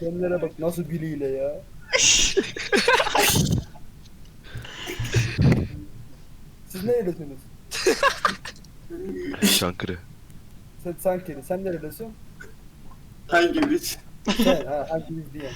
Kendilerine bak nasıl gülüyle ya. Siz neredesiniz? Çankırı. Sen Sankeri, sen neredesin? Hangi biz? Sen, ha, hangimiz diye.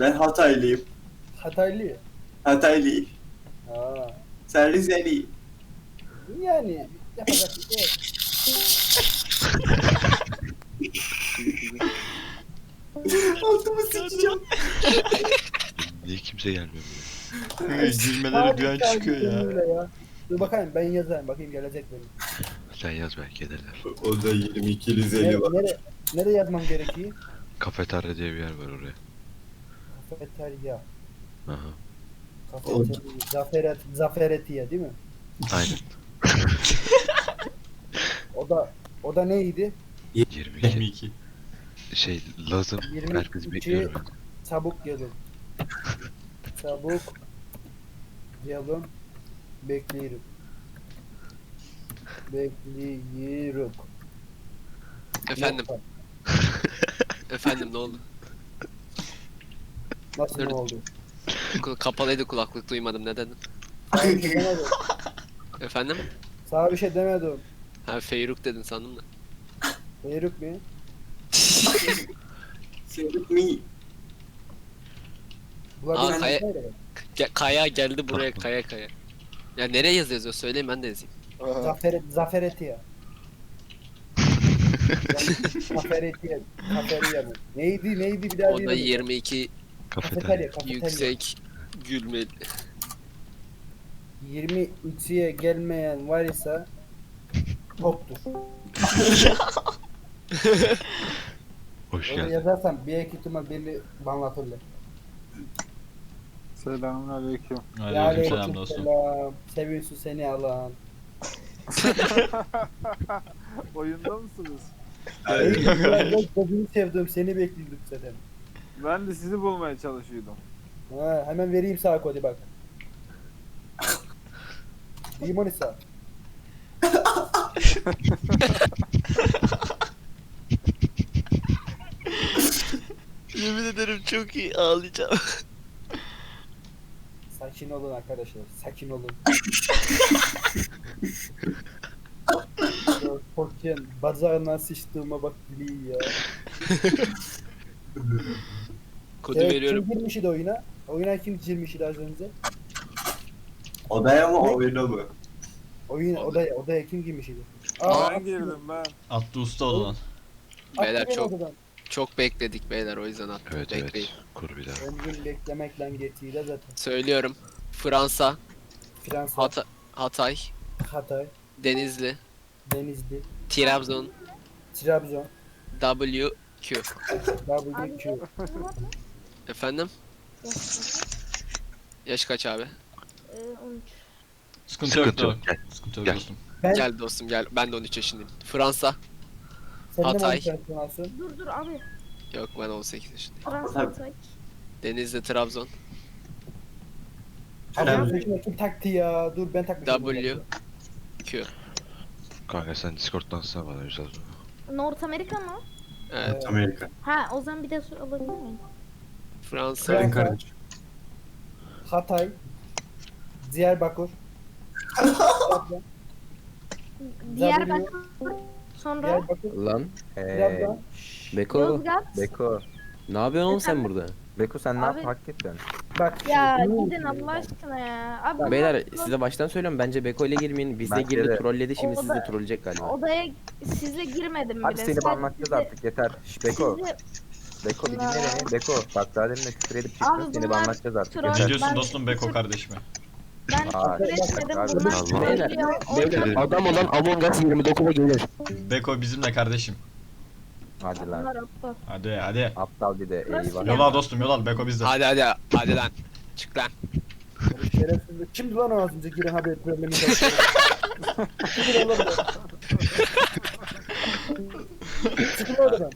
Ben Hataylıyım. Hataylı. Hataylı. Ha. Sen Rizeli. Yani yapacak bir şey yok. Altıma sıçacağım. Niye kimse gelmiyor buraya? Hey, Gülmeleri bir an Harika çıkıyor ya. gülüyle Dur bakayım ben yazayım bakayım gelecek benim. Sen yaz belki ederler. O da 22 Nere, Rizeli var. nere, nereye yazmam gerekiyor? Kafeterya diye bir yer var oraya. Kafeterya. Aha. Kafeterya. Zaferet, Zaferetiye değil mi? Aynen. O da o da neydi? 22. 22. Şey Laz'ın 22 herkesi bekliyorum. ben. Çabuk gelin. Çabuk gelin. Bekliyorum. Bekliyorum. Efendim, efendim ne oldu? Nasıl ne Nerede? oldu? Kapalıydı kulaklık duymadım ne dedin? Sana bir şey demedim. Efendim? Sana bir şey demedim. Ha Feyruk dedin sandım da. Beyruk mi? Sevdik mi? Bunlar Aa, kaya-? Ge- kaya geldi buraya kaya kaya. Ya nereye yazıyor yazıyor söyleyin ben de yazayım. Zaferet, Zaferetiye. Zaferetiye. Kaferiye mi? Neydi neydi bir daha O da diyelim. 22 Kafeterya. Kafeterya, kafeterya. yüksek gülmeli. 23'ye gelmeyen var ise toptur. Hoş Öyle geldin. yazarsam bir iki ihtimal beni banlatırlar. Selamünaleyküm. Aleykümselam dostum. Selam. Seviyorsun seni alan. Oyunda mısınız? Ben de gözünü sevdim seni bekliyordum zaten. Ben de sizi bulmaya çalışıyordum. Ha, hemen vereyim sağ kodu bak. Limon Yemin ederim çok iyi ağlayacağım. Sakin olun arkadaşlar. Sakin olun. Ya, Korkuyan bacağına sıçtığıma bak biliyor ya. Kodu Evet, veriyorum. Kim girmiş idi oyuna? Oyuna kim girmiş idi az önce? Odaya mı oyuna mı? Oyun Odaya. odaya kim girmiş idi? Ben girdim ben. Attı usta o zaman. Beyler, çok- odadan. Çok bekledik beyler o yüzden attım. Evet Bekleyin. evet. Kur bir daha. Ömrüm beklemekle geçiyle zaten. Söylüyorum. Fransa, Fransa, Hata- Hatay, Hatay, Denizli, Denizli, Trabzon, Trabzon, WQ. WQ. Efendim? Yaş kaç abi? Sıkıntı yok Sıkıntı da. yok. Gel. Sıkıntı yok Gel. dostum. Ben, Gel dostum gel. Ben de 13 yaşındayım. Fransa. Hatay. Dur dur abi. Yok ben 18 yaşındayım. Tak. Denizli, Trabzon, Abi kim taktı ya? Dur ben takmışım. W. Q. Kanka sen Discord'dan sana bana güzel. North Amerika mı? Evet. Amerika. Ha o zaman bir de sor alabilir miyim? Fransa. Karın Fransa. kardeş. Hatay, Diyarbakır, Trabzon, Diyarbakır. Sonra Diyarbakır, Lan eee Trabzon, Beko Yozgat. Beko ne yapıyorsun oğlum sen burada? Beko sen ne Abi- yap hakikaten? Bak. Ya dinliyor gidin Allah ya? aşkına ya. Abi Beyler size baştan söylüyorum bence Beko ile girmeyin. Bizde Bence girdi de. trolledi şimdi O sizi de trolleyecek galiba. odaya sizle girmedim bile. seni Sadece banlatacağız sizi- artık yeter. Şş, Beko. sizi Beko bir dinle beni. Beko bak daha demin de küfür edip Abi çıktın seni bunlar banlatacağız artık troll. Ne yeter. diyorsun Ben- dostum Beko kardeşime? Ben Aa, küfür etmedim. abi, Bunlar Allah. Beyler, söylüyor. Beyler Ederim. adam olan Among Us 29'a gelir. Beko bizimle kardeşim. Hadi lan. Bunlar aptal. Hadi hadi. Aptal bir de Nasıl eyvah. Yol al dostum yol al Beko bizde. Hadi hadi hadi lan. Çık lan. Şerefsizlik. Kimdi lan o az önce giren haber problemini yaptı? Kimdi lan orada? Çıkın oradan.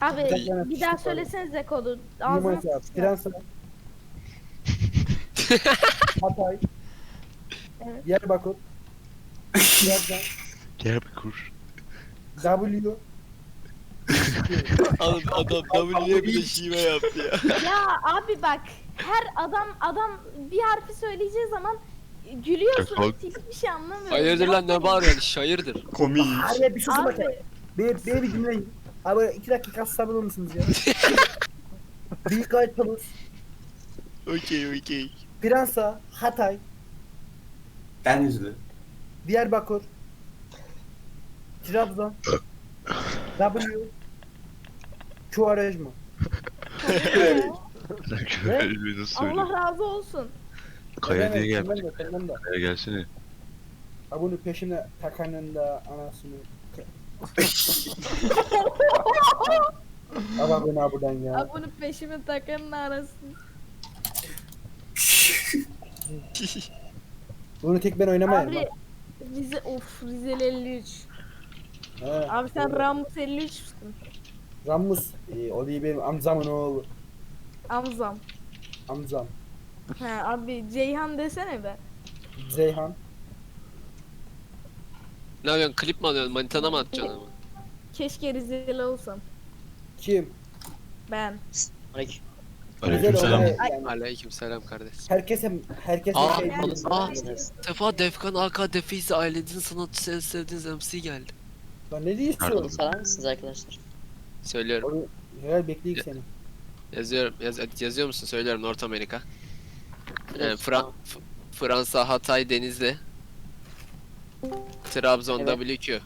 Abi bir daha söylesenize kodu. Limon Ağzını ise Fransa, Hatay, Evet. Diyarbakır, bir kur. W, Adam, adam W'ye bile şive yaptı ya. ya abi bak her adam adam bir harfi söyleyeceği zaman gülüyorsun. Defol. Hiçbir şey anlamıyorum. Hayırdır lan ne bağırıyorsun? Şairdir. Komik. Abi bir susun bakayım. Abi Bir, bir, bir dinleyin. Abi iki dakika sabır olur musunuz ya? bir gayet Toulouse, Okey okey. Fransa, Hatay, Denizli. Diyarbakır, Trabzon, W, Quaresma. Öyle nasıl söylüyor? Allah razı olsun. Kaya diye Evet, gelmiş. senden de, senden de. Kaya gelsene. Ha bunu peşine takanın da anasını. Ama beni ha buradan ya. Abi bunu peşime takanın arasın. Bunu tek ben oynamayayım. Abi bak. Rize of Rizeli 53. He, Abi sen doğru. Ramus 53'sün. Ramus. Ee, o değil benim amcamın oğlu. Amzam. Amcam. He abi Ceyhan desene be. Zeyhan. Ne yapıyorsun? Klip mi alıyorsun? Manitana mı atacaksın ama? Keşke Rizeli olsam. Kim? Ben. Aleyküm Güzel selam. olay yani. Aleyküm selam kardeş. Herkese herkese Aa, şey aa, Sefa Defkan AK Defiz ailenizin sanatçısı en sevdiğiniz MC geldi. Lan ne diyorsun? Sorar mısınız arkadaşlar? Söylüyorum. Onu Helal bekleyeyim seni. Yazıyorum. Yaz, yazıyor musun? Söylüyorum North Amerika. Ee, Fra- Fransa, Hatay, Denizli. Trabzon, Evet. WQ.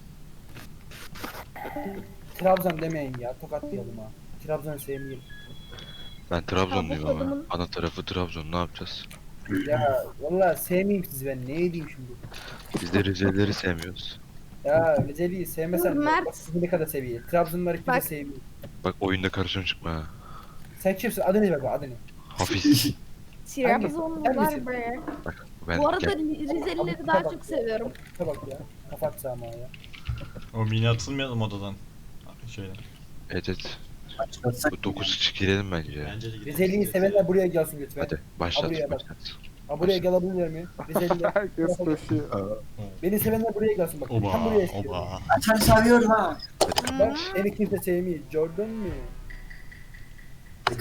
Trabzon demeyin ya. Tokatlayalım ha. Trabzon'u sevmeyelim. Ben Trabzonluyum ama. adamın- Ana tarafı Trabzon ne yapacağız? Ya valla sevmeyeyim sizi ben. Ne edeyim şimdi? Biz de Rizelileri sevmiyoruz. Ya Rizeli'yi sevmesen Dur, Mert. bak sizi ne kadar seviyor. Trabzonları kimse Bak. sevmiyor. Bak oyunda karışım çıkma ha. Sen kimsin? Adını ver bak adını. Hafiz. Trabzonlular be. Ben Bu arada gel- Rizelileri daha çok seviyorum. Şuna bak ya. Kapat ama ya. O mini atılmayalım odadan. Şöyle. Evet evet. Açmasak Bu 9 kişi girelim bence. Bence de gidelim. Rizeli'yi sevenler buraya gelsin lütfen. Hadi başlat Buraya bak. başlat. Ha buraya gelebilirler mi? Rizeli'ler. Herkes koşuyor. Beni sevenler buraya gelsin bak. Tam Oba, buraya istiyorum. oba. Açar seviyorum ha. Bak seni kimse sevmiyor. Jordan mı? Bir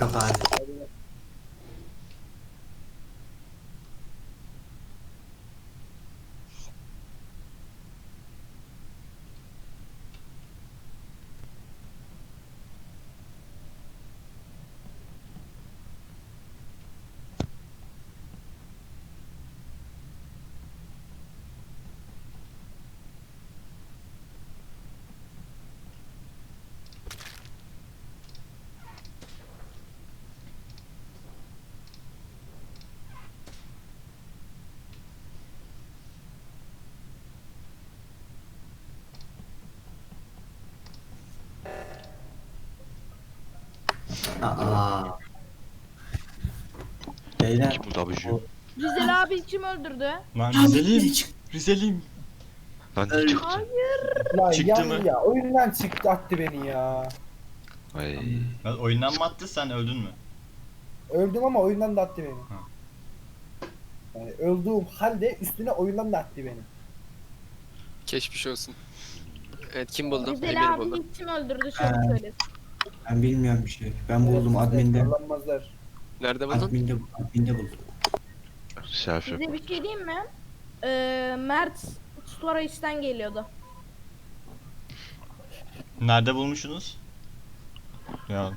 Aa. Beyler. Kim bu WQ? Rizeli abi kim öldürdü? Lan Rizeliyim. Rizeliyim. Lan ne çıktı? La Çıktı ya, mı? ya oyundan çıktı attı beni ya. Ay. Lan oyundan mı attı sen öldün mü? Öldüm ama oyundan da attı beni. Ha. Yani öldüğüm halde üstüne oyundan da attı beni. Geçmiş olsun. Evet kim buldu? Rizeli Emir abi kim öldürdü şöyle Ee, söylesin. Ben bilmiyorum bir şey. Ben buldum adminde. Kullanmazlar. Nerede buldun? Adminde, adminde buldum. Selfie. Size bir şey diyeyim mi? Ee, Mert Storage'den geliyordu. Nerede bulmuşsunuz? Ya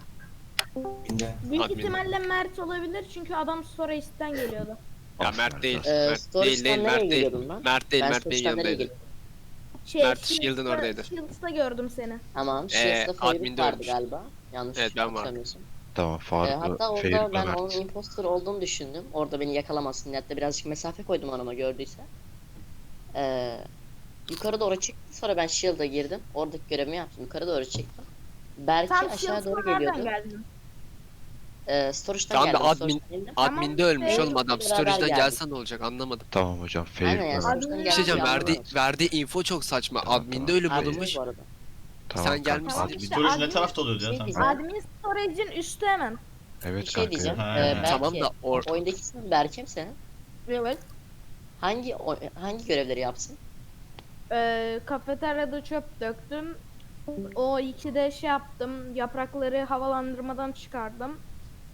Adminde. Büyük Admin. ihtimalle Mert olabilir çünkü adam Storage'den geliyordu. Ya Mert değil. Ee, Mert değil Storage'den değil nereye Mert değil. geliyordum ben? Mert değil Ben Mert Bey'in Storage'den nereye yanındaydı. geliyordum? Şey, Mert Shield'ın oradaydı. Shields'ta gördüm seni. Tamam. Ee, Shields'ta Favorite adminde vardı ölmüş. galiba. Yanlış Evet, ben vardım. hatırlamıyorsam. Tamam Ee, Faruk'la hatta orada ben Mert. onun imposter olduğunu düşündüm. Orada beni yakalamasın diye hatta birazcık mesafe koydum ona gördüyse. Ee, yukarı doğru çıktı. Sonra ben shield'a girdim. Oradaki görevimi yaptım. Yukarı doğru çıktım. Belki Tam aşağı Shields'ta doğru nereden geliyordu. geldin? Ee, storage'dan Tamam da geldim. admin- storage'dan indim. Adminde ölmüş Fair- oğlum adam. Beraber Storage'den geldik. gelsen ne olacak anlamadım. Tamam hocam Aynen Fair. ya. Storage'dan Bir şey diyeceğim geldim, verdiği, info çok saçma. Adminde ölü Admin bulunmuş. bu arada. Tamam, Sen kanka, gelmişsin. admin- İşte Storage ne admin- tarafta oluyordu ya Şey. Admin Storage'in üstü hemen. Evet Bir şey kanka. diyeceğim. Ee, belki Tamam da or oyundaki ismin Berkem senin. Evet. Hangi o- hangi görevleri yapsın? Ee, kafeteryada çöp döktüm. O ikide şey yaptım. Yaprakları havalandırmadan çıkardım.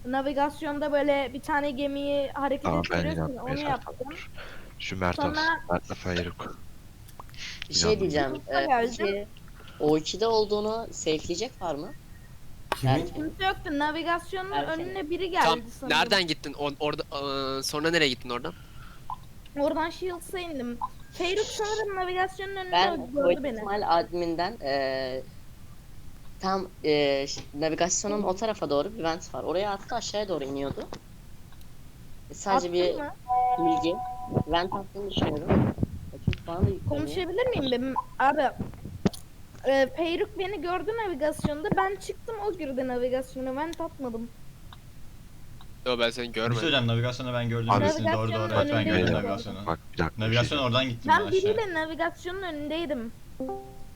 Navigasyonda böyle bir tane gemiyi hareket Tamam ben ettiriyorsun. Onu zaten. yaptım. Şu Mert Sonra- olsun. Mert'le Fayruk. Bir şey İnandım. diyeceğim. Ee, geldim. peki O2'de olduğunu safe'leyecek var mı? Kimin? Belki. Sıkıntı yoktu. Navigasyonun Erken. önüne biri geldi Tam sanırım. nereden gittin? On, orada ıı, sonra nereye gittin oradan? Oradan Shields'a indim. Feyruk sanırım navigasyonun önünde Ben gördü beni. ihtimal adminden eee tam ş- navigasyonun o tarafa doğru bir vent var. Oraya attı aşağıya doğru iniyordu. E, Sadece Attın bir mı? bilgi. Vent attığını düşünüyorum. E, Çünkü bana da yükleniyor. Konuşabilir miyim benim? Abi e, Feyruk beni gördü navigasyonda. Ben çıktım o girdi navigasyona. Ben tatmadım. Yo ben seni Bir şey görmedim. söyleyeceğim navigasyonu ben gördüm. Abi- birisini. Doğru doğru evet ben Navigasyonun gördüm önünde. navigasyonu. Bak bir dakika. bir Navigasyon şey oradan gittim Ben biriyle navigasyonun önündeydim.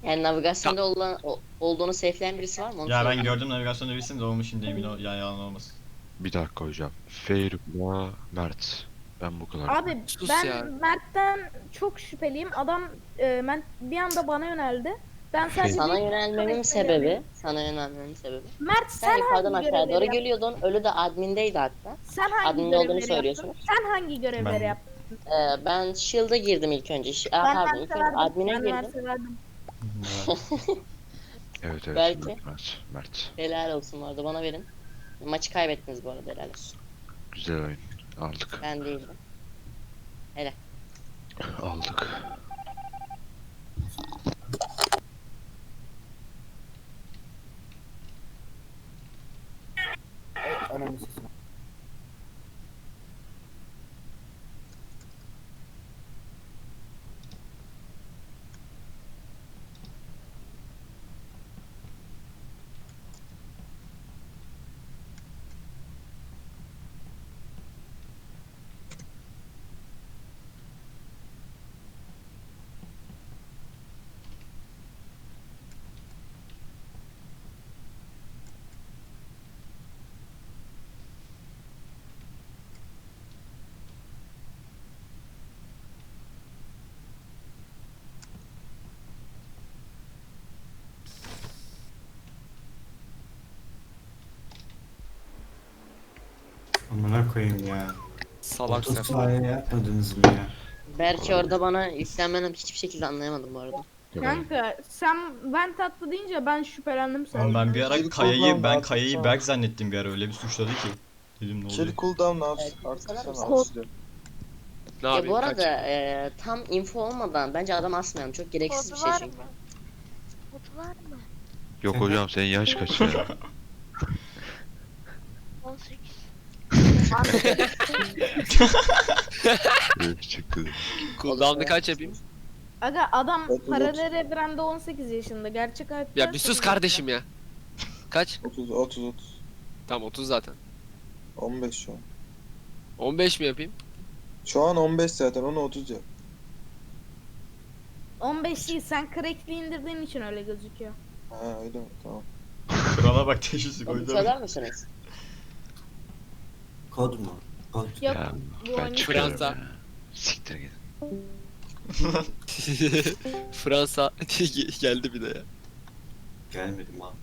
Yani navigasyonda olan, o- olduğunu safe'leyen birisi var mı? Onu Ya ben söyle. gördüm navigasyonda birisini de olmuş şimdi emin ol. Ya yalan olmasın. Bir dakika hocam. Fayruk'la Mert. Ben bu kadar. Abi Sus ben ya. Mert'ten çok şüpheliyim. Adam e, ben bir anda bana yöneldi. Ben sadece Sana bir- yönelmemin sebebi, sana yönelmemin sebebi. Mert Sen, sen yukarıdan hangi görevleri doğru yaptın? geliyordun. Ölü de admindeydi hatta. Sen hangi Admin görevleri olduğunu yaptın? söylüyorsunuz. Sen hangi görevleri Ben- yaptın? Ee, ben Shield'a girdim ilk önce. Ş- Aa, Ben pardon, ilk önce verdim. admin'e Ben girdim. Mert'e verdim. Evet evet. Belki. Mert. Mert. Helal olsun bu arada bana verin. Maçı kaybettiniz bu arada helal olsun. Güzel oyun. Aldık. Ben değildim. Aldık. Amına koyayım ya. Salak 30 sefa. saniye yapmadınız mı ya? Belki orada bana yüklenmeden hiçbir şekilde anlayamadım bu arada. Kanka sen ben tatlı deyince ben şüphelendim. Oğlum ben bir ara Kaya'yı ben artık Kaya'yı sonra. Berk zannettim bir ara öyle bir suçladı ki. Dedim ne oluyor? Kill cooldown ne Evet, yapsın? Artık sen misin? alsın. Ne ya yapayım? bu Kaç? arada e, tam info olmadan bence adam asmayalım. Çok gereksiz bir şey çünkü. Kodu var mı? Yok hocam senin yaş kaç ya? 18. Böyle çıktı. Cooldown'ı kaç yapayım? Aga adam Otuz, paralel evrende 18 yaşında. Gerçek hayatta Ya bir sus 18 kardeşim ya. Kaç? 30 30 30. Tamam 30 zaten. 15 şu an. 15 mi yapayım? Şu an 15 zaten onu 30 yap. 15 değil sen crackli indirdiğin için öyle gözüküyor. Ha öyle mi? Tamam. Krala bak teşhisi koydu. söyler misiniz? Kod mu? Kod. Yok Ya, bu Ben oyun çıkıyorum Fransa. ya. Siktir git. Fransa geldi bir de ya. Gelmedim ha.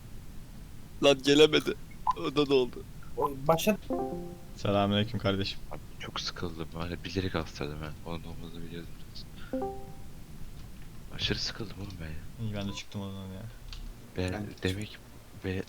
Lan gelemedi. O da ne oldu? Başa Selamünaleyküm kardeşim. Abi çok sıkıldım. Hani bilerek hastaydım ben. Onun olmadığını biliyordum. Aşırı sıkıldım oğlum ben ya. İyi ben de çıktım oradan ya. Ben Ben- demek ve